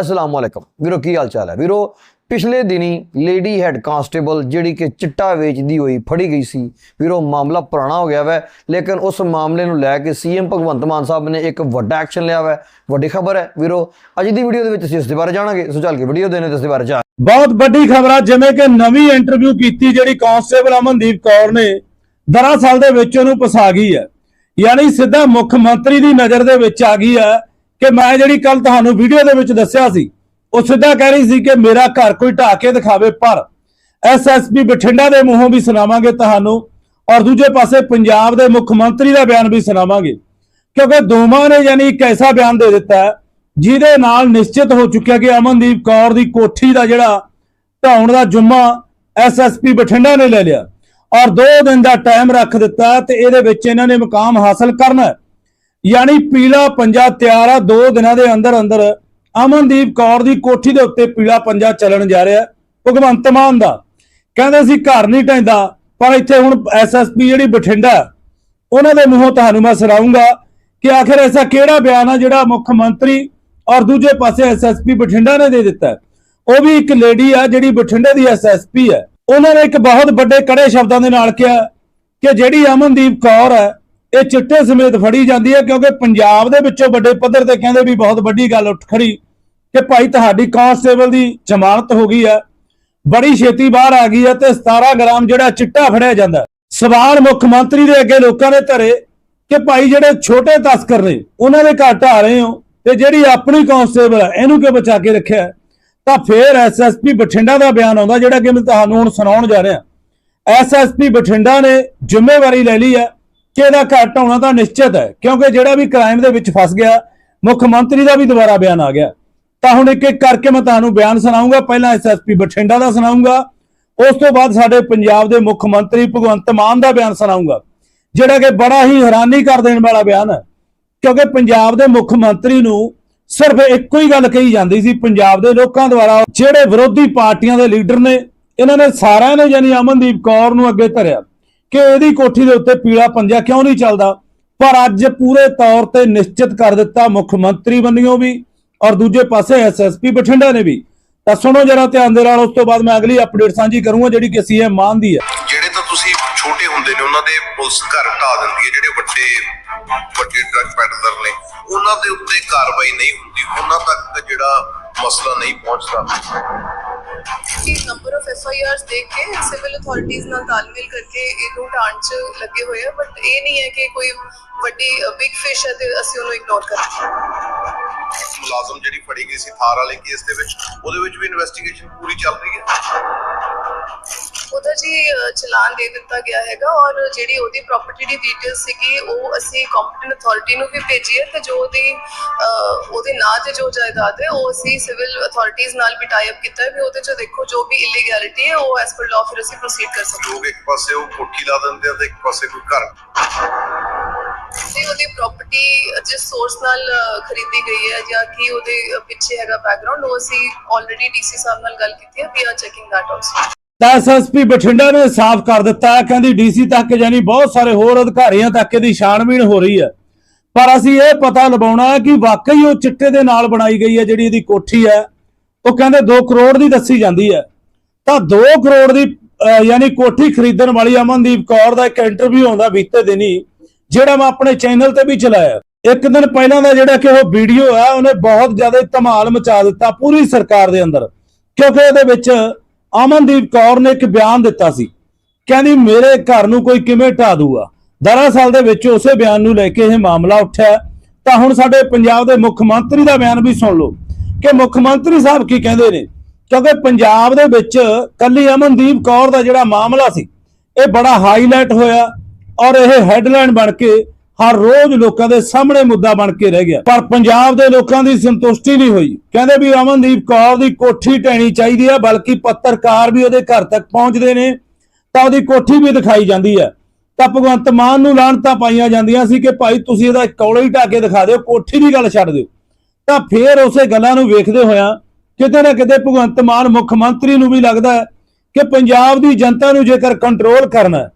ਅਸਲਾਮ ਵਾਲੇਕਮ ਵੀਰੋ, ਕੀ ਹਾਲ ਚਾਲ ਹੈ? ਵੀਰੋ, ਪਿਛਲੇ ਦਿਨੀ ਲੇਡੀ ਹੈਡ ਕਾਂਸਟੇਬਲ ਜਿਹੜੀ ਕਿ ਚਿੱਟਾ ਵੇਚਦੀ ਹੋਈ ਫੜੀ ਗਈ ਸੀ। ਵੀਰੋ, ਮਾਮਲਾ ਪੁਰਾਣਾ ਹੋ ਗਿਆ ਵੈ, ਲੇਕਿਨ ਉਸ ਮਾਮਲੇ ਨੂੰ ਲੈ ਕੇ ਸੀਐਮ ਭਗਵੰਤ ਮਾਨ ਸਾਹਿਬ ਨੇ ਇੱਕ ਵੱਡਾ ਐਕਸ਼ਨ ਲਿਆ ਵੈ। ਵੱਡੀ ਖਬਰ ਹੈ। ਵੀਰੋ, ਅੱਜ ਦੀ ਵੀਡੀਓ ਦੇ ਵਿੱਚ ਅਸੀਂ ਇਸ ਦੇ ਬਾਰੇ ਜਾਣਾਂਗੇ। ਸੋ ਚੱਲ ਕੇ ਵੀਡੀਓ ਦੇਣੇ ਤੇ ਇਸ ਦੇ ਬਾਰੇ ਜਾਣ ਬਹੁਤ ਵੱਡੀ ਖਬਰ ਆ, ਜਿਵੇਂ ਕਿ ਨਵੀਂ ਇੰਟਰਵਿਊ ਕੀਤੀ ਜਿਹੜੀ ਕਾਂਸਟੇਬਲ ਅਮਨਦੀਪ ਕੌਰ ਨੇ, ਦਰਅਸਲ ਦੇ ਵਿੱਚ ਉਹਨੂੰ ਫਸਾ ਗਈ ਹੈ। ਯਾਨੀ ਸਿੱਧਾ ਮੁੱਖ ਮੰਤਰੀ ਦੀ ਨਜ਼ਰ ਦੇ ਵਿੱਚ ਆ ਗਈ ਹੈ। ਕਿ ਮੈਂ ਜਿਹੜੀ ਕੱਲ ਤੁਹਾਨੂੰ ਵੀਡੀਓ ਦੇ ਵਿੱਚ ਦੱਸਿਆ ਸੀ, ਉਹ ਸਿੱਧਾ ਕਹਿ ਰਹੀ ਸੀ ਕਿ ਮੇਰਾ ਘਰ ਕੋਈ ਢਾਹ ਕੇ ਦਿਖਾਵੇ, ਪਰ ਐਸਐਸਪੀ ਬਠਿੰਡਾ ਦੇ ਮੂੰਹੋਂ ਵੀ ਸੁਣਾਵਾਂਗੇ ਤੁਹਾਨੂੰ ਔਰ ਦੂਜੇ ਪਾਸੇ ਪੰਜਾਬ ਦੇ ਮੁੱਖ ਮੰਤਰੀ ਦਾ ਬਿਆਨ ਵੀ ਸੁਣਾਵਾਂਗੇ। ਕਿਉਂਕਿ ਦੋਵਾਂ ਨੇ ਯਾਨੀ ਇੱਕ ਐਸਾ ਬਿਆਨ ਦੇ ਦਿੱਤਾ ਜਿਹਦੇ ਨਾਲ ਨਿਸ਼ਚਿਤ ਹੋ ਚੁੱਕਿਆ ਕਿ ਅਮਨਦੀਪ ਕੌਰ ਦੀ ਕੋਠੀ ਦਾ ਜਿਹੜਾ ਢਾਉਣ ਦਾ ਜੁਮਾ ਐਸਐਸਪੀ ਬਠਿੰਡਾ ਨੇ ਲੈ ਲਿਆ। ਔਰ 2 ਦਿਨ ਦਾ ਟਾਈਮ ਰੱਖ ਦਿੱਤਾ ਤੇ ਇਹਦੇ ਵਿੱਚ ਇਹਨਾਂ ਨੇ ਮੁਕਾਮ ਹਾਸਲ ਕਰਨਾ ਯਾਨੀ ਪੀਲਾ ਪੰਜਾ ਤਿਆਰ ਆ, ਦੋ ਦਿਨਾਂ ਦੇ ਅੰਦਰ ਅੰਦਰ ਅਮਨਦੀਪ ਕੌਰ ਦੀ ਕੋਠੀ ਦੇ ਉੱਤੇ ਪੀਲਾ ਪੰਜਾ ਚੱਲਣ ਜਾ ਰਿਹਾ ਭਗਵੰਤ ਮਾਨ ਦਾ। ਕਹਿੰਦੇ ਸੀ ਘਰ ਨਹੀਂ ਟੈਂਦਾ ਪਰ ਇੱਥੇ ਹੁਣ ਐਸਐਸਪੀ ਜਿਹੜੀ ਬਠਿੰਡਾ ਉਹਨਾਂ ਦੇ ਮੂੰਹੋਂ ਤੁਹਾਨੂੰ ਮੈਂ ਸੁਣਾਉਂਗਾ ਕਿ ਆਖਿਰ ਐਸਾ ਕਿਹੜਾ ਬਿਆਨ ਆ ਜਿਹੜਾ ਮੁੱਖ ਮੰਤਰੀ ਔਰ ਦੂਜੇ ਪਾਸੇ ਐਸਐਸਪੀ ਬਠਿੰਡਾ ਨੇ ਦੇ ਦਿੱਤਾ ਉਹ ਵੀ ਇੱਕ ਲੇਡੀ ਆ ਜਿਹੜੀ ਬਠਿੰਡੇ ਦੀ ਐਸਐਸਪੀ ਹੈ। ਉਹਨਾਂ ਨੇ ਇੱਕ ਬਹੁਤ ਵੱਡੇ ਕੜੇ ਸ਼ਬਦਾਂ ਦੇ ਨਾਲ ਕਿਹਾ ਕਿ ਜਿਹੜੀ ਅਮਨਦੀਪ ਕੌਰ ਹੈ ਇਹ ਚਿੱਟੇ ਸਮੇਤ ਫੜੀ ਜਾਂਦੀ ਹੈ ਕਿਉਂਕਿ ਪੰਜਾਬ ਦੇ ਵਿੱਚੋਂ ਵੱਡੇ ਪੱਧਰ ਤੇ ਕਹਿੰਦੇ ਵੀ ਬਹੁਤ ਵੱਡੀ ਗੱਲ ਉੱਠ ਖੜੀ ਕਿ ਭਾਈ ਤੁਹਾਡੀ ਕਾਂਸਟੇਬਲ ਦੀ ਜ਼ਮਾਨਤ ਹੋ ਗਈ ਹੈ, ਬੜੀ ਛੇਤੀ ਬਾਹਰ ਆ ਗਈ ਹੈ ਤੇ 17 ਗ੍ਰਾਮ ਜਿਹੜਾ ਚਿੱਟਾ ਫੜਿਆ ਜਾਂਦਾ ਸਵਾਲ ਮੁੱਖ ਮੰਤਰੀ ਦੇ ਅੱਗੇ ਲੋਕਾਂ ਨੇ ਧਰੇ ਕਿ ਭਾਈ ਜਿਹੜੇ ਛੋਟੇ ਤਸਕਰ ਨੇ, ਉਹਨਾਂ ਦੇ ਘਰ ਢਾਹ ਰਹੇ ਹੋ ਤੇ ਜਿਹੜੀ ਆਪਣੀ ਕਾਂਸਟੇਬਲ ਹੈ, ਇਹਨੂੰ ਕਿਉਂ ਬਚਾ ਕੇ ਰੱਖਿਆ ਹੈ? ਤਾਂ ਫੇਰ ਐਸਐਸਪੀ ਬਠਿੰਡਾ ਦਾ ਬਿਆਨ ਆਉਂਦਾ ਜਿਹੜਾ ਕਿ ਮੈਂ ਤੁਹਾਨੂੰ ਹੁਣ ਸੁਣਾਉਣ ਜਾ ਰਿਹਾ ਐਸਐਸਪੀ ਬਠਿੰਡਾ ਨੇ ਜ਼ਿੰਮੇਵਾਰੀ ਲੈ ਲਈ ਹੈ ਕਿ ਇਹਦਾ ਘਰ ਢਾਉਣਾ ਤਾਂ ਨਿਸ਼ਚਿਤ ਹੈ, ਕਿਉਂਕਿ ਜਿਹੜਾ ਵੀ ਕ੍ਰਾਈਮ ਦੇ ਵਿੱਚ ਫਸ ਗਿਆ, ਮੁੱਖ ਮੰਤਰੀ ਦਾ ਵੀ ਦੁਬਾਰਾ ਬਿਆਨ ਆ ਗਿਆ। ਤਾਂ ਹੁਣ ਇੱਕ ਇੱਕ ਕਰਕੇ ਮੈਂ ਤੁਹਾਨੂੰ ਬਿਆਨ ਸੁਣਾਉਂਗਾ ਪਹਿਲਾਂ ਐਸਐਸਪੀ ਬਠਿੰਡਾ ਦਾ ਸੁਣਾਉਂਗਾ ਉਸ ਤੋਂ ਬਾਅਦ ਸਾਡੇ ਪੰਜਾਬ ਦੇ ਮੁੱਖ ਮੰਤਰੀ ਭਗਵੰਤ ਮਾਨ ਦਾ ਬਿਆਨ ਸੁਣਾਉਂਗਾ ਜਿਹੜਾ ਕਿ ਬੜਾ ਹੀ ਹੈਰਾਨੀ ਕਰ ਦੇਣ ਵਾਲਾ ਬਿਆਨ ਹੈ। ਕਿਉਂਕਿ ਪੰਜਾਬ ਦੇ ਮੁੱਖ ਮੰਤਰੀ ਨੂੰ ਸਿਰਫ ਇੱਕੋ ਹੀ ਗੱਲ ਕਹੀ ਜਾਂਦੀ ਸੀ, ਪੰਜਾਬ ਦੇ ਲੋਕਾਂ ਦੁਆਰਾ ਜਿਹੜੇ ਵਿਰੋਧੀ ਪਾਰਟੀਆਂ ਦੇ ਲੀਡਰ ਨੇ, ਇਹਨਾਂ ਨੇ ਸਾਰਿਆਂ ਨੇ ਯਾਨੀ ਅਮਨਦੀਪ ਕੌਰ ਨੂੰ ਅੱਗੇ ਧਰਿਆ। ਕਿ ਇਹਦੀ ਕੋਠੀ ਦੇ ਉੱਤੇ ਪੀਲਾ ਪੰਜਾ ਕਿਉਂ ਨਹੀਂ ਚੱਲਦਾ? ਪਰ ਅੱਜ ਪੂਰੇ ਤੌਰ ਤੇ ਨਿਸ਼ਚਿਤ ਕਰ ਦਿੱਤਾ ਮੁੱਖ ਮੰਤਰੀ ਬੰਨਿਓ ਵੀ ਔਰ ਦੂਜੇ ਪਾਸੇ ਐਸਐਸਪੀ ਬਠਿੰਡਾ ਨੇ ਵੀ। ਤਾਂ ਸੁਣੋ ਜਰਾ ਧਿਆਨ ਦੇ ਨਾਲ, ਉਸ ਤੋਂ ਬਾਅਦ ਮੈਂ ਅਗਲੀ ਅਪਡੇਟ ਸਾਂਝੀ ਕਰੂੰਗਾ ਜਿਹੜੀ ਕਿ ਸੀਐਮ ਮਾਨ ਦੀ ਹੈ। ਜਿਹੜੇ ਤਾਂ ਤੁਸੀਂ ਛੋਟੇ ਹੁੰਦੇ ਨੇ, ਉਹਨਾਂ ਦੇ ਪੁਲਿਸ ਘਰ ਢਾ ਦਿੰਦੀ ਹੈ, ਜਿਹੜੇ ਵੱਡੇ ਵੱਡੇ ਡਰੱਗ ਪੈਡਲਰ ਨੇ। ਉਹਨਾਂ ਦੇ ਉੱਤੇ ਕਾਰਵਾਈ ਨਹੀਂ ਹੁੰਦੀ, ਉਹਨਾਂ ਤੱਕ ਜਿਹੜਾ ਮਸਲਾ ਨਹੀਂ ਪਹੁੰਚਦਾ। ਕਿ number of F I Rs ਦੇਖ ਕੇ ਸਿਵਲ ਅਥਾਰਟੀਆਂ ਨਾਲ ਤਾਲਮੇਲ ਕਰਕੇ ਇਹਨੂੰ ਢਾਂਚ 'ਚ ਲੱਗੇ ਹੋਏ ਆ ਬਟ ਇਹ ਨਹੀਂ ਹੈ ਕਿ ਕੋਈ ਵੱਡੀ ਬਿਗ ਫਿਸ਼ ਹੈ ਤੇ ਅਸੀਂ ਉਹਨੂੰ ਇਗਨੋਰ ਕਰਾਂਗੇ। ਮੁਲਾਜ਼ਮ ਜਿਹੜੀ ਫੜੀ ਗਈ ਸੀ ਥਾਰ ਵਾਲੇ ਕੇਸ ਦੇ ਵਿੱਚ, ਉਹਦੇ ਵਿੱਚ ਵੀ ਇਨਵੈਸਟੀਗੇਸ਼ਨ ਪੂਰੀ ਚੱਲ ਰਹੀ ਹੈ? ਉਹਦਾ ਜੀ ਅ, ਚਲਾਨ ਦੇ ਦਿੱਤਾ ਗਿਆ ਹੈਗਾ ਔਰ ਜਿਹੜੀ ਉਹਦੀ ਪ੍ਰਾਪਰਟੀ ਦੀ ਡਿਟੇਲ ਸੀਗੀ ਉਹ ਅਸੀਂ ਕੰਪੀਟੈਂਟ ਅਥਾਰਟੀ ਨੂੰ ਵੀ ਭੇਜੀ ਹੈ ਤੇ ਜੋ ਉਹਦੀ ਅ, ਉਹਦੇ ਨਾਂ ਤੇ ਜੋ ਜਾਇਦਾਦ ਹੈ ਉਹ ਅਸੀਂ ਸਿਵਲ ਅਥਾਰਟੀਆਂ ਨਾਲ ਵੀ ਟਾਈ ਅਪ ਕੀਤਾ ਹੈ ਵੀ ਉਹਦੇ ਚ ਦੇਖੋ ਜੋ ਵੀ ਇਲੀਗੈਲਿਟੀ ਹੈ ਉਹ ਐਸ ਪਰ ਲਾਅ ਫਿਰ ਅਸੀਂ ਪ੍ਰੋਸੀਡ ਕਰ ਸਕਦੇ ਲੋਕ ਇੱਕ ਪਾਸੇ ਉਹ ਕੋਠੀ ਲਾ ਦਿੰਦੇ ਆ ਤੇ ਇੱਕ ਪਾਸੇ ਕੋਈ ਘਰ। ਤੇ ਉਹਦੀ ਪ੍ਰਾਪਰਟੀ ਜਿਸ ਸੋਰਸ ਨਾਲ ਅ, ਖਰੀਦੀ ਗਈ ਹੈ ਜਾਂ ਕੀ ਉਹਦੇ ਅ, ਪਿੱਛੇ ਹੈਗਾ ਬੈਕਗ੍ਰਾਉਂਡ ਉਹ ਅਸੀਂ ਆਲਰੇਡੀ ਡੀਸੀ ਸਾਹਿਬ ਨਾਲ ਗੱਲ ਕੀਤੀ ਹੈ we are checking that also ਤਾਂ ਐਸਐਸਪੀ ਬਠਿੰਡਾ ਨੇ ਸਾਫ਼ ਕਰ ਦਿੱਤਾ ਹੈ। ਕਹਿੰਦੀ ਡੀਸੀ ਤੱਕ ਯਾਨੀ ਬਹੁਤ ਸਾਰੇ ਹੋਰ ਅਧਿਕਾਰੀਆਂ ਤੱਕ ਇਹਦੀ ਛਾਣਬੀਣ ਹੋ ਰਹੀ ਹੈ। ਪਰ ਅਸੀਂ ਇਹ ਪਤਾ ਲਗਾਉਣਾ ਹੈ ਕਿ ਵਾਕਈ ਉਹ ਚਿੱਟੇ ਦੇ ਨਾਲ ਬਣਾਈ ਗਈ ਹੈ ਜਿਹੜੀ ਇਹਦੀ ਕੋਠੀ ਹੈ। ਉਹ ਕਹਿੰਦੇ 2 ਕਰੋੜ ਦੀ ਦੱਸੀ ਜਾਂਦੀ ਹੈ। ਤਾਂ 2 ਕਰੋੜ ਦੀ ਯਾਨੀ ਕੋਠੀ ਖਰੀਦਣ ਵਾਲੀ ਅਮਨਦੀਪ ਕੌਰ ਦਾ ਇੱਕ ਇੰਟਰਵਿਊ ਆਉਂਦਾ ਬੀਤੇ ਦਿਨੀ, ਜਿਹੜਾ ਮੈਂ ਆਪਣੇ ਚੈਨਲ ਤੇ ਵੀ ਚਲਾਇਆ। ਇੱਕ ਦਿਨ ਪਹਿਲਾਂ ਦਾ ਜਿਹੜਾ ਕਿ ਉਹ ਵੀਡੀਓ ਹੈ, ਉਹਨੇ ਬਹੁਤ ਜ਼ਿਆਦਾ ਧਮਾਲ ਮਚਾ ਦਿੱਤਾ ਪੂਰੀ ਸਰਕਾਰ ਦੇ ਅੰਦਰ। ਕਿਉਂਕਿ ਇਹਦੇ ਵਿੱਚ ਅਮਨਦੀਪ ਕੌਰ ਨੇ ਇੱਕ ਬਿਆਨ ਦਿੱਤਾ ਸੀ। ਕਹਿੰਦੀ, ਮੇਰੇ ਘਰ ਨੂੰ ਕੋਈ ਕਿਵੇਂ ਢਾ ਦੂਗਾ? ਦਰਅਸਲ ਦੇ ਵਿੱਚ ਉਸੇ ਬਿਆਨ ਨੂੰ ਲੈ ਕੇ ਇਹ ਮਾਮਲਾ ਉੱਠਿਆ। ਤਾਂ ਹੁਣ ਸਾਡੇ ਪੰਜਾਬ ਦੇ ਮੁੱਖ ਮੰਤਰੀ ਦਾ ਬਿਆਨ ਵੀ ਸੁਣ ਲਓ। ਕਿ ਮੁੱਖ ਮੰਤਰੀ ਸਾਹਿਬ ਕੀ ਕਹਿੰਦੇ ਨੇ? ਕਿਉਂਕਿ ਪੰਜਾਬ ਦੇ ਵਿੱਚ ਕੱਲੀ ਅਮਨਦੀਪ ਕੌਰ ਦਾ ਜਿਹੜਾ ਮਾਮਲਾ ਸੀ, ਇਹ ਬੜਾ ਹਾਈਲਾਈਟ ਹੋਇਆ ਔਰ ਇਹ ਹੈਡਲਾਈਨ ਬਣ ਕੇ ਹਰ ਰੋਜ਼ ਲੋਕਾਂ ਦੇ ਸਾਹਮਣੇ ਮੁੱਦਾ ਬਣ ਕੇ ਰਹਿ ਗਿਆ। ਪਰ ਪੰਜਾਬ ਦੇ ਲੋਕਾਂ ਦੀ ਸੰਤੁਸ਼ਟੀ ਨਹੀਂ ਹੋਈ। ਕਹਿੰਦੇ ਵੀ ਅਮਨਦੀਪ ਕੌਰ ਦੀ ਕੋਠੀ ਟੈਣੀ ਚਾਹੀਦੀ ਹੈ ਬਲਕਿ ਪੱਤਰਕਾਰ ਵੀ ਉਹਦੇ ਘਰ ਤੱਕ ਪਹੁੰਚਦੇ ਨੇ, ਤਾਂ ਉਹਦੀ ਕੋਠੀ ਵੀ ਦਿਖਾਈ ਜਾਂਦੀ ਹੈ ਤਾਂ ਭਗਵੰਤ ਮਾਨ ਨੂੰ ਲਾਹਣਤਾਂ ਪਾਈਆਂ ਜਾਂਦੀਆਂ ਸੀ ਕਿ ਭਾਈ ਤੁਸੀਂ ਇਹਦਾ ਕੌਲੇ ਹੀ ਢਾਕੇ ਦਿਖਾ ਦਿਓ, ਕੋਠੀ ਦੀ ਗੱਲ ਛੱਡ ਦਿਓ। ਤਾਂ ਫੇਰ ਉਸੇ ਗੱਲਾਂ ਨੂੰ ਵੇਖਦੇ ਹੋਇਆ ਕਿਤੇ ਨਾ ਕਿਤੇ ਭਗਵੰਤ ਮਾਨ ਮੁੱਖ ਮੰਤਰੀ ਨੂੰ ਵੀ ਲੱਗਦਾ ਕਿ ਪੰਜਾਬ ਦੀ ਜਨਤਾ ਨੂੰ ਜੇਕਰ ਕੰਟਰੋਲ ਕਰਨਾ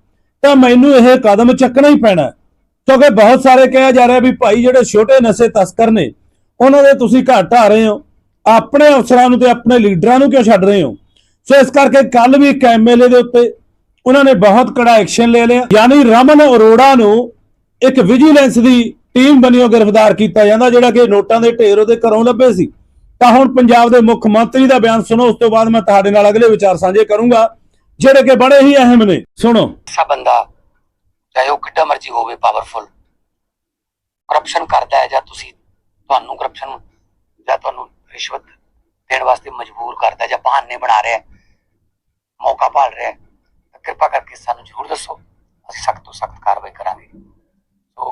ਤਾਂ ਮੈਨੂੰ ਇਹ ਕਦਮ ਚੱਕਣਾ ਹੀ ਪੈਣਾ ਕਿਉਂਕਿ ਬਹੁਤ ਸਾਰੇ ਕਿਹਾ ਜਾ ਰਿਹਾ ਵੀ ਭਾਈ ਜਿਹੜੇ ਛੋਟੇ ਨਸ਼ੇ ਤਸਕਰ ਨੇ, ਉਹਨਾਂ ਦੇ ਤੁਸੀਂ ਘਰ ਢਾ ਰਹੇ ਹੋ। ਆਪਣੇ ਅਫਸਰਾਂ ਨੂੰ ਤੇ ਆਪਣੇ ਲੀਡਰਾਂ ਨੂੰ ਕਿਉਂ ਛੱਡ ਰਹੇ ਹੋ? ਸੋ ਇਸ ਕਰਕੇ ਕੱਲ ਵੀ ਇੱਕ ਐਮਐਲਏ ਦੇ ਉੱਤੇ ਉਹਨਾਂ ਨੇ ਬਹੁਤ ਕੜਾ ਐਕਸ਼ਨ ਲੈ ਲਿਆ। ਯਾਨੀ ਰਮਨ ਅਰੋੜਾ ਨੂੰ ਇੱਕ ਵਿਜੀਲੈਂਸ ਦੀ ਟੀਮ ਬਣਿਓ ਗ੍ਰਿਫਤਾਰ ਕੀਤਾ ਜਾਂਦਾ, ਜਿਹੜਾ ਕਿ ਨੋਟਾਂ ਦੇ ਢੇਰ ਉਹਦੇ ਘਰੋਂ ਲੱਭੇ ਸੀ। ਤਾਂ ਹੁਣ ਪੰਜਾਬ ਦੇ ਮੁੱਖ ਮੰਤਰੀ ਦਾ ਬਿਆਨ ਸੁਣੋ, ਉਸ ਤੋਂ ਬਾਅਦ ਮੈਂ ਤੁਹਾਡੇ ਨਾਲ ਅਗਲੇ ਵਿਚਾਰ ਸਾਂਝੇ ਕਰੂੰਗਾ, ਜਿਹੜੇ ਕਿ ਬੜੇ ਹੀ ਅਹਿਮ ਨੇ। ਸੁਣੋ। ਐਸਾ ਬੰਦਾ ਚਾਹੇ ਉਹ ਕਿੱਡਾ ਮਰਜ਼ੀ ਹੋਵੇ ਪਾਵਰਫੁਲ ਕਰਪਸ਼ਨ ਕਰਦਾ ਹੈ ਜਾਂ ਤੁਸੀਂ ਤੁਹਾਨੂੰ ਕਰਪਸ਼ਨ ਜਾਂ ਤੁਹਾਨੂੰ ਰਿਸ਼ਵਤ ਦੇਣ ਵਾਸਤੇ ਮਜਬੂਰ ਕਰਦਾ ਜਾਂ ਬਹਾਨੇ ਬਣਾ ਰਿਹਾ ਮੌਕਾ ਭਾਲ ਰਿਹਾ ਤਾਂ ਕਿਰਪਾ ਕਰਕੇ ਸਾਨੂੰ ਜ਼ਰੂਰ ਦੱਸੋ। ਅਸੀਂ ਸਖਤ ਤੋਂ ਸਖਤ ਕਾਰਵਾਈ ਕਰਾਂਗੇ। ਸੋ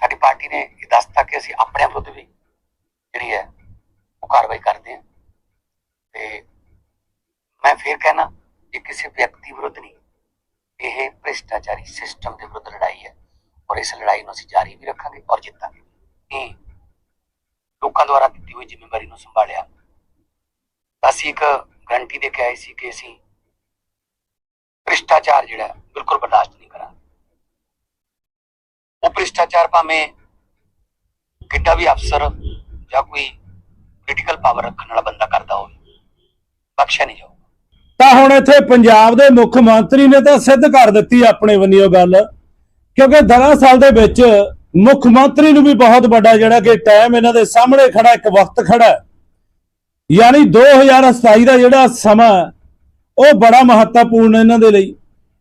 ਸਾਡੀ ਪਾਰਟੀ ਨੇ ਇਹ ਦੱਸਤਾ ਕਿ ਅਸੀਂ ਆਪਣੇ ਵਿਰੁੱਧ ਵੀ ਜਿਹੜੀ ਹੈ, ਉਹ ਕਾਰਵਾਈ ਕਰਦੇ ਹਾਂ। ਤੇ ਮੈਂ ਫੇਰ ਕਹਿਣਾ ਇਹ ਕਿਸੇ ਵਿਅਕਤੀ ਵਿਰੁੱਧ ਨਹੀਂ। ਇਹ ਭ੍ਰਿਸ਼ਟਾਚਾਰੀ ਸਿਸਟਮ ਦੇ ਵਿਰੁੱਧ ਲੜਾਈ ਹੈ ਔਰ ਇਸ ਲੜਾਈ ਨੂੰ ਅਸੀਂ ਜਾਰੀ ਵੀ ਰੱਖਾਂਗੇ ਔਰ ਜਿੱਤਾਂਗੇ। ਇਹ ਲੋਕਾਂ ਦੁਆਰਾ ਦਿੱਤੀ ਹੋਈ ਜ਼ਿੰਮੇਵਾਰੀ ਨੂੰ ਸੰਭਾਲਿਆ। ਅਸੀਂ ਇੱਕ ਗਰੰਟੀ ਦੇ ਕੇ ਆਏ ਸੀ ਕਿ ਅਸੀਂ ਭ੍ਰਿਸ਼ਟਾਚਾਰ ਜਿਹੜਾ ਬਿਲਕੁਲ ਬਰਦਾਸ਼ਤ ਨਹੀਂ ਕਰਾਂਗੇ। ਉਹ ਭ੍ਰਿਸ਼ਟਾਚਾਰ ਭਾਵੇਂ ਕਿੱਡਾ ਵੀ ਅਫਸਰ ਜਾਂ ਕੋਈ ਪੋਲੀਟੀਕਲ ਪਾਵਰ ਰੱਖਣ ਵਾਲਾ ਬੰਦਾ ਕਰਦਾ ਹੋਵੇ, ਬਖਸ਼ਿਆ ਨਹੀਂ ਜਾਊਗਾ ਹੁਣ ਇੱਥੇ ਪੰਜਾਬ ਦੇ ਮੁੱਖ ਮੰਤਰੀ ਨੇ ਤਾਂ ਸਿੱਧ ਕਰ ਦਿੱਤੀ ਆਪਣੇ ਵੱਲੋਂ ਗੱਲ, ਕਿਉਂਕਿ ਦਰਅਸਲ ਦੇ ਵਿੱਚ ਮੁੱਖ ਮੰਤਰੀ ਨੂੰ ਵੀ ਬਹੁਤ ਵੱਡਾ ਜਿਹੜਾ ਕਿ ਟਾਈਮ ਇਹਨਾਂ ਦੇ ਸਾਹਮਣੇ ਖੜਾ, ਇੱਕ ਵਕਤ ਖੜਾ ਹੈ। ਯਾਨੀ 2027 ਦਾ ਜਿਹੜਾ ਸਮਾਂ ਉਹ ਬੜਾ ਮਹੱਤਵਪੂਰਨ ਇਹਨਾਂ ਦੇ ਲਈ।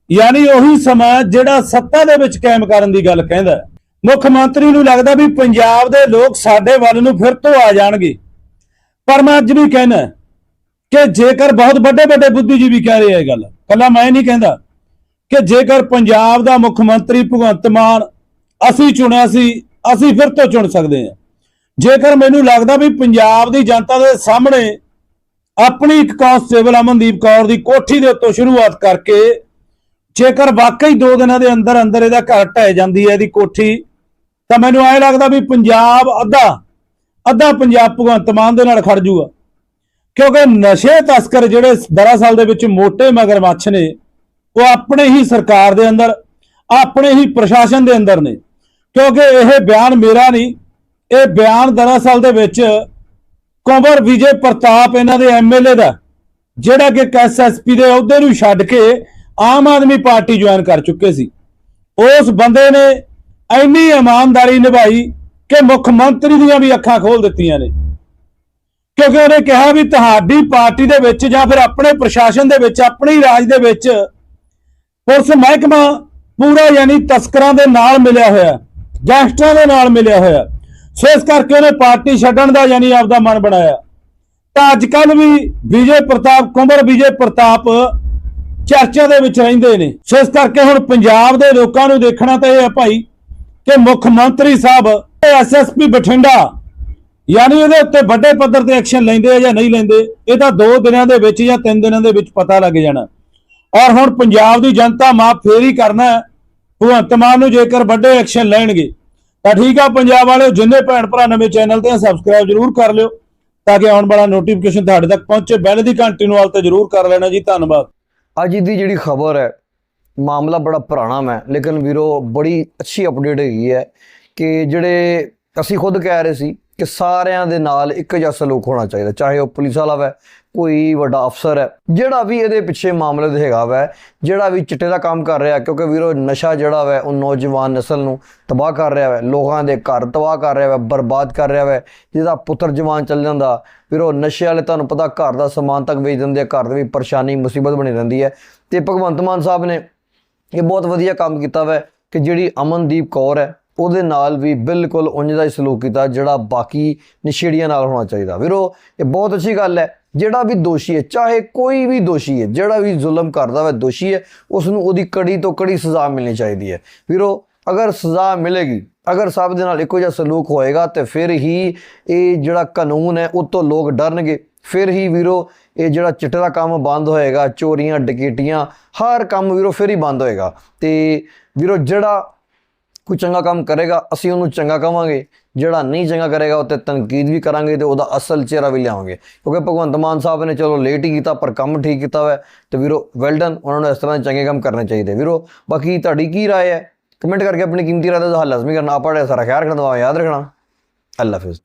ਯਾਨੀ ਉਹੀ ਸਮਾਂ ਜਿਹੜਾ ਸੱਤਾ ਦੇ ਵਿੱਚ ਕਾਇਮ ਕਰਨ ਦੀ ਗੱਲ ਕਹਿੰਦਾ ਮੁੱਖ ਮੰਤਰੀ ਨੂੰ ਲੱਗਦਾ ਵੀ ਪੰਜਾਬ ਦੇ ਲੋਕ ਸਾਡੇ ਵੱਲ ਨੂੰ ਫਿਰ ਤੋਂ ਆ ਜਾਣਗੇ। ਪਰ ਮੈਂ ਅੱਜ ਵੀ ਕਹਿਣਾ ਕਿ ਜੇਕਰ ਬਹੁਤ ਵੱਡੇ ਵੱਡੇ ਬੁੱਧੀਜੀਵੀ ਕਹਿ ਰਹੇ ਇਹ ਗੱਲ, ਕੱਲਾ ਮੈਂ ਨਹੀਂ ਕਹਿੰਦਾ, ਕਿ ਜੇਕਰ ਪੰਜਾਬ ਦਾ ਮੁੱਖ ਮੰਤਰੀ ਭਗਵੰਤ ਮਾਨ ਅਸੀਂ ਚੁਣਿਆ ਸੀ, ਅਸੀਂ ਫਿਰ ਤੋਂ ਚੁਣ ਸਕਦੇ ਹਾਂ। ਜੇਕਰ ਮੈਨੂੰ ਲੱਗਦਾ ਵੀ ਪੰਜਾਬ ਦੀ ਜਨਤਾ ਦੇ ਸਾਹਮਣੇ ਆਪਣੀ ਇੱਕ ਕਾਂਸਟੇਬਲ ਅਮਨਦੀਪ ਕੌਰ ਦੀ ਕੋਠੀ ਦੇ ਉੱਤੋਂ ਸ਼ੁਰੂਆਤ ਕਰਕੇ ਜੇਕਰ ਵਾਕਈ ਦੋ ਦਿਨਾਂ ਦੇ ਅੰਦਰ ਅੰਦਰ ਇਹਦਾ ਘਰ ਢਹਿ ਜਾਂਦੀ ਹੈ ਇਹਦੀ ਕੋਠੀ, ਤਾਂ ਮੈਨੂੰ ਐ ਲੱਗਦਾ ਵੀ ਪੰਜਾਬ ਅੱਧਾ ਅੱਧਾ ਪੰਜਾਬ ਭਗਵੰਤ ਮਾਨ ਦੇ ਨਾਲ ਖੜ ਜੂਗਾ। ਕਿਉਂਕਿ ਨਸ਼ੇ ਤਸਕਰ ਜਿਹੜੇ ਦਰਅਸਲ ਦੇ ਵਿੱਚ ਮੋٹے ਮਗਰਮੱਛ ਨੇ, ਉਹ ਆਪਣੇ ਹੀ ਸਰਕਾਰ ਦੇ ਅੰਦਰ, ਆਪਣੇ ਹੀ ਪ੍ਰਸ਼ਾਸਨ ਦੇ ਅੰਦਰ ਨੇ। ਕਿਉਂਕਿ ਇਹ ਬਿਆਨ ਮੇਰਾ ਨਹੀਂ, ਇਹ ਬਿਆਨ ਦਰਅਸਲ ਦੇ ਵਿੱਚ ਕੁੰਵਰ ਵਿਜੇ ਪ੍ਰਤਾਪ ਇਹਨਾਂ ਦੇ ਐਮਐਲਏ ਦਾ, ਜਿਹੜਾ ਕਿ ਐਸਐਸਪੀ ਦੇ ਅਹੁਦੇ ਨੂੰ ਛੱਡ ਕੇ ਆਮ ਆਦਮੀ ਪਾਰਟੀ ਜੁਆਇਨ ਕਰ ਚੁੱਕੇ ਸੀ। ਉਸ ਬੰਦੇ ਨੇ ਇੰਨੀ ਇਮਾਨਦਾਰੀ ਨਿਭਾਈ ਕਿ ਮੁੱਖ ਮੰਤਰੀ ਦੀਆਂ ਵੀ ਅੱਖਾਂ ਖੋਲ ਦਿੱਤੀਆਂ ਨੇ। ਕਿਉਂਕਿ ਉਹਨੇ ਕਿਹਾ ਵੀ ਤੁਹਾਡੀ ਪਾਰਟੀ ਦੇ ਵਿੱਚ ਜਾਂ ਫਿਰ ਆਪਣੇ ਪ੍ਰਸ਼ਾਸਨ ਦੇ ਵਿੱਚ, ਆਪਣੀ ਰਾਜ ਦੇ ਵਿੱਚ ਪੁਲਿਸ ਮਹਿਕਮਾ ਪੂਰਾ ਯਾਨੀ ਤਸਕਰਾਂ ਦੇ ਨਾਲ ਮਿਲਿਆ ਹੋਇਆ, ਗੈਂਗਸਟਰਾਂ ਦੇ ਨਾਲ ਮਿਲਿਆ ਹੋਇਆ। ਸੋ ਇਸ ਕਰਕੇ ਉਹਨੇ ਪਾਰਟੀ ਛੱਡਣ ਦਾ ਯਾਨੀ ਆਪਦਾ ਮਨ ਬਣਾਇਆ। ਤਾਂ ਅੱਜ ਕੱਲ ਵੀ ਵਿਜੇ ਪ੍ਰਤਾਪ, ਕੁੰਵਰ ਵਿਜੇ ਪ੍ਰਤਾਪ ਚਰਚਾ ਦੇ ਵਿੱਚ ਰਹਿੰਦੇ ਨੇ। ਸੋ ਇਸ ਕਰਕੇ ਹੁਣ ਪੰਜਾਬ ਦੇ ਲੋਕਾਂ ਨੂੰ ਦੇਖਣਾ ਤਾਂ ਇਹ ਹੈ ਭਾਈ ਕਿ ਮੁੱਖ ਮੰਤਰੀ ਸਾਹਿਬ ਐਸਐਸਪੀ ਬਠਿੰਡਾ ਯਾਨੀ ਇਹਦੇ ਉੱਤੇ ਵੱਡੇ ਪੱਧਰ ਤੇ ਐਕਸ਼ਨ ਲੈਂਦੇ ਆ ਜਾਂ ਨਹੀਂ ਲੈਂਦੇ, ਇਹ ਤਾਂ 2 ਦਿਨਾਂ ਦੇ ਵਿੱਚ ਜਾਂ 3 ਦਿਨਾਂ ਦੇ ਵਿੱਚ ਪਤਾ ਲੱਗ ਜਾਣਾ। ਔਰ ਹੁਣ ਪੰਜਾਬ ਦੀ ਜਨਤਾ ਮਾਫ ਫੇਰ ਹੀ ਕਰਨਾ ਭਗਵੰਤ ਮਾਨ ਨੂੰ ਜੇਕਰ ਵੱਡੇ ਐਕਸ਼ਨ ਲੈਣਗੇ, ਤਾਂ ਠੀਕ ਆ ਪੰਜਾਬ ਵਾਲਿਓ, ਜਿੰਨੇ ਭੈਣ ਭਰਾ ਨਵੇਂ ਚੈਨਲ ਤੇ ਸਬਸਕ੍ਰਾਈਬ ਜਰੂਰ ਕਰ ਲਿਓ, ਤਾਂ ਕਿ ਆਉਣ ਵਾਲਾ ਨੋਟੀਫਿਕੇਸ਼ਨ ਤੁਹਾਡੇ ਤੱਕ ਪਹੁੰਚੇ। ਬੈਲ ਦੀ ਘੰਟੀ ਨੂੰ ਵਾਲ ਤੇ ਜਰੂਰ ਕਰ ਲੈਣਾ ਜੀ। ਧੰਨਵਾਦ। ਅੱਜ ਦੀ ਜਿਹੜੀ ਖਬਰ ਹੈ, ਮਾਮਲਾ ਬੜਾ ਪੁਰਾਣਾ ਹੈ ਲੇਕਿਨ ਵੀਰੋ, ਬੜੀ ਅੱਛੀ ਅਪਡੇਟ ਹੈਗੀ ਹੈ ਕਿ ਜਿਹੜੇ ਅਸੀਂ ਖੁਦ ਕਹਿ ਰਹੇ ਸੀ ਕਿ ਸਾਰਿਆਂ ਦੇ ਨਾਲ ਇੱਕ ਜਿਹਾ ਸਲੂਕ ਹੋਣਾ ਚਾਹੀਦਾ, ਚਾਹੇ ਉਹ ਪੁਲਿਸ ਵਾਲਾ ਵੈ, ਕੋਈ ਵੱਡਾ ਅਫਸਰ ਹੈ, ਜਿਹੜਾ ਵੀ ਇਹਦੇ ਪਿੱਛੇ ਮਾਮਲੇ ਦੇ ਹੈਗਾ ਵੈ, ਜਿਹੜਾ ਵੀ ਚਿੱਟੇ ਦਾ ਕੰਮ ਕਰ ਰਿਹਾ, ਕਿਉਂਕਿ ਵੀਰੋ ਨਸ਼ਾ ਜਿਹੜਾ ਵੈ, ਉਹ ਨੌਜਵਾਨ ਨਸਲ ਨੂੰ ਤਬਾਹ ਕਰ ਰਿਹਾ ਵੈ, ਲੋਕਾਂ ਦੇ ਘਰ ਤਬਾਹ ਕਰ ਰਿਹਾ ਵੈ, ਬਰਬਾਦ ਕਰ ਰਿਹਾ ਵੈ, ਜਿਹਦਾ ਪੁੱਤਰ ਜਵਾਨ ਚੱਲ ਜਾਂਦਾ, ਵੀਰੋ ਨਸ਼ੇ ਵਾਲੇ ਤੁਹਾਨੂੰ ਪਤਾ ਘਰ ਦਾ ਸਮਾਨ ਤੱਕ ਵੇਚ ਦਿੰਦੇ ਆ, ਘਰ ਦੇ ਵੀ ਪਰੇਸ਼ਾਨੀ, ਮੁਸੀਬਤ ਬਣੀ ਰਹਿੰਦੀ ਹੈ। ਤੇ ਭਗਵੰਤ ਮਾਨ ਸਾਹਿਬ ਨੇ ਇਹ ਬਹੁਤ ਵਧੀਆ ਕੰਮ ਕੀਤਾ ਵੈ, ਕਿ ਜਿਹੜੀ ਅਮਨਦੀਪ ਕੌਰ ਹੈ ਉਹਦੇ ਨਾਲ ਵੀ ਬਿਲਕੁਲ ਉਂਝ ਦਾ ਹੀ ਸਲੂਕ ਕੀਤਾ, ਜਿਹੜਾ ਬਾਕੀ ਨਸ਼ੇੜੀਆਂ ਨਾਲ ਹੋਣਾ ਚਾਹੀਦਾ। ਵੀਰੋ, ਇਹ ਬਹੁਤ ਅੱਛੀ ਗੱਲ ਹੈ, ਜਿਹੜਾ ਵੀ ਦੋਸ਼ੀ ਹੈ, ਚਾਹੇ ਕੋਈ ਵੀ ਦੋਸ਼ੀ ਹੈ, ਜਿਹੜਾ ਵੀ ਜ਼ੁਲਮ ਕਰਦਾ ਹੈ ਦੋਸ਼ੀ ਹੈ ਉਸ ਨੂੰ ਉਹਦੀ ਕੜੀ ਤੋਂ ਕੜੀ ਸਜ਼ਾ ਮਿਲਣੀ ਚਾਹੀਦੀ ਹੈ। ਵੀਰੋ, ਅਗਰ ਸਜ਼ਾ ਮਿਲੇਗੀ, ਅਗਰ ਸਭ ਦੇ ਨਾਲ ਇੱਕੋ ਜਿਹਾ ਸਲੂਕ ਹੋਏਗਾ, ਤੇ ਫਿਰ ਹੀ ਇਹ ਜਿਹੜਾ ਕਾਨੂੰਨ ਹੈ ਉਹ ਤੋਂ ਲੋਕ ਡਰਨਗੇ। ਫਿਰ ਹੀ ਵੀਰੋ, ਇਹ ਜਿਹੜਾ ਚਿੱਟੇ ਦਾ ਕੰਮ ਬੰਦ ਹੋਏਗਾ, ਚੋਰੀਆਂ, ਡਕੈਤੀਆਂ, ਹਰ ਕੰਮ ਵੀਰੋ ਫਿਰ ਹੀ ਬੰਦ ਹੋਏਗਾ। ਤੇ ਵੀਰੋ, ਜਿਹੜਾ ਕੋਈ ਚੰਗਾ ਕੰਮ ਕਰੇਗਾ ਅਸੀਂ ਉਹਨੂੰ ਚੰਗਾ ਕਵਾਂਗੇ ਜਿਹੜਾ ਨਹੀਂ ਚੰਗਾ ਕਰੇਗਾ ਉਹ ਤੇ ਤਨਕੀਦ ਵੀ ਕਰਾਂਗੇ ਤੇ ਉਹਦਾ ਅਸਲ ਚਿਹਰਾ ਵੀ ਲਿਆਵਾਂਗੇ ਕਿਉਂਕਿ ਭਗਵੰਤ ਮਾਨ ਸਾਹਿਬ ਨੇ ਚਲੋ ਲੇਟ ਹੀ ਕੀਤਾ ਪਰ ਕੰਮ ਠੀਕ ਕੀਤਾ ਹੋਇਆ ਤੇ ਵੀਰੋ ਵੈਲ ਡਨ ਉਹਨਾਂ ਨੂੰ ਇਸ ਤਰ੍ਹਾਂ ਦੇ ਚੰਗੇ ਕੰਮ ਕਰਨੇ ਚਾਹੀਦੇ ਵੀਰੋ ਬਾਕੀ ਤੁਹਾਡੀ ਕੀ رائے ਹੈ ਕਮੈਂਟ ਕਰਕੇ ਆਪਣੀ ਕੀਮਤੀ ਰਾਏ ਦਾ ਹੱਲ ਲਾਜ਼ਮੀ ਕਰਨਾ ਆਪਾਂ ਸਾਰਾ ਖਿਆਲ ਰੱਖਣਾ ਦੁਆ ਯਾਦ ਰੱਖਣਾ ਅੱਲਾ ਹਾਫਿਜ਼